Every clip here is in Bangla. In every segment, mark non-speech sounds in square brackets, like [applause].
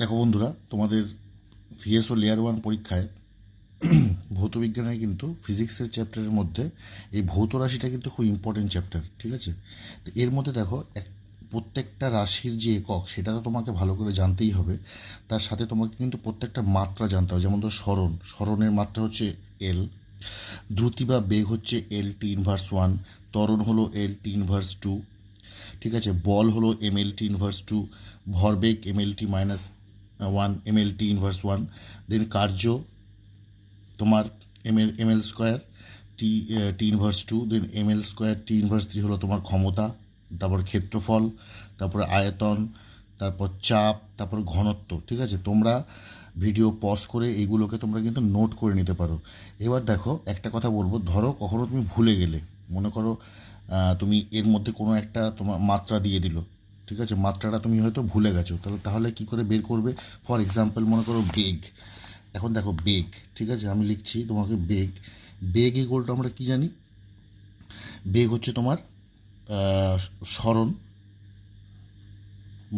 দেখো বন্ধুরা, তোমাদের ভিএসও লেয়ার ওয়ান পরীক্ষায় [clears throat] ভৌতবিজ্ঞানের কিন্তু ফিজিক্সের চ্যাপ্টারের মধ্যে এই ভৌত রাশিটা কিন্তু খুব ইম্পর্টেন্ট চ্যাপ্টার ঠিক আছে? তো এর মধ্যে দেখো, এক, প্রত্যেকটা রাশির যে একক, সেটা তো তোমাকে ভালো করে জানতেই হবে। তার সাথে তোমাকে কিন্তু প্রত্যেকটা মাত্রা জানতে হবে, যেমন ধরো স্মরণ। স্মরণের মাত্রা হচ্ছে এল দ্রুতি বা বেগ হচ্ছে এল টি ইনভার্স ওয়ান ত্বরণ হলো এল টি ইনভার্স টু ঠিক আছে? বল হলো M L T inverse two ভরবেগ M L T minus one M L T inverse one then কার্য, তোমার M L M L square T T inverse two then M L square T inverse three হলো তোমার ক্ষমতা, তারপর ক্ষেত্রফল, তারপর আয়তন, তারপর চাপ, তারপর ঘনত্ব, ঠিক আছে? তোমরা ভিডিও পজ করে এইগুলোকে তোমরা কিন্তু নোট করে নিতে পারো। এবার দেখো, একটা কথা বলব, ধরো কখনো তুমি ভুলে গেলে, মনে করো তুমি এর মধ্যে কোনো একটা তোমার মাত্রা দিয়ে দিল ঠিক আছে? মাত্রাটা তুমি হয়তো ভুলে গেছো। তাহলে তাহলে কী করে বের করবে? ফর এক্সাম্পল মনে করো বেগ এখন দেখো বেগ ঠিক আছে? আমি লিখছি তোমাকে বেগ বেগ ইগোলটা আমরা কি জানি? বেগ হচ্ছে তোমার স্মরণ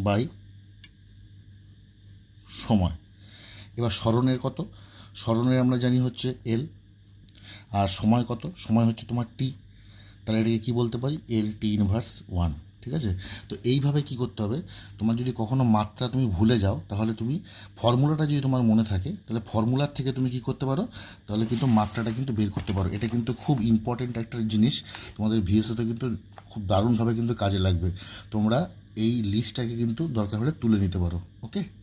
বাই সময়। এবার স্মরণের কত? স্মরণের আমরা জানি হচ্ছে এল আর সময় কত? সময় হচ্ছে তোমার টি তাহলে এটাকে কী বলতে পারি? এল টি ইনভার্স ওয়ান ঠিক আছে? তো এইভাবে কি করতে হবে? তোমার যদি কখনো মাত্রা তুমি ভুলে যাও, তাহলে তুমি ফর্মুলাটা যদি তোমার মনে থাকে, তাহলে ফর্মুলার থেকে তুমি কি করতে পারো? তাহলে কিন্তু মাত্রাটা কিন্তু বের করতে পারো। এটা কিন্তু খুব ইম্পর্টেন্ট একটা জিনিস। তোমাদের ভিএসওতে কিন্তু খুব দারুণভাবে কিন্তু কাজে লাগবে। তোমরা এই লিস্টটাকে কিন্তু দরকার হলে তুলে নিতে পারো। ওকে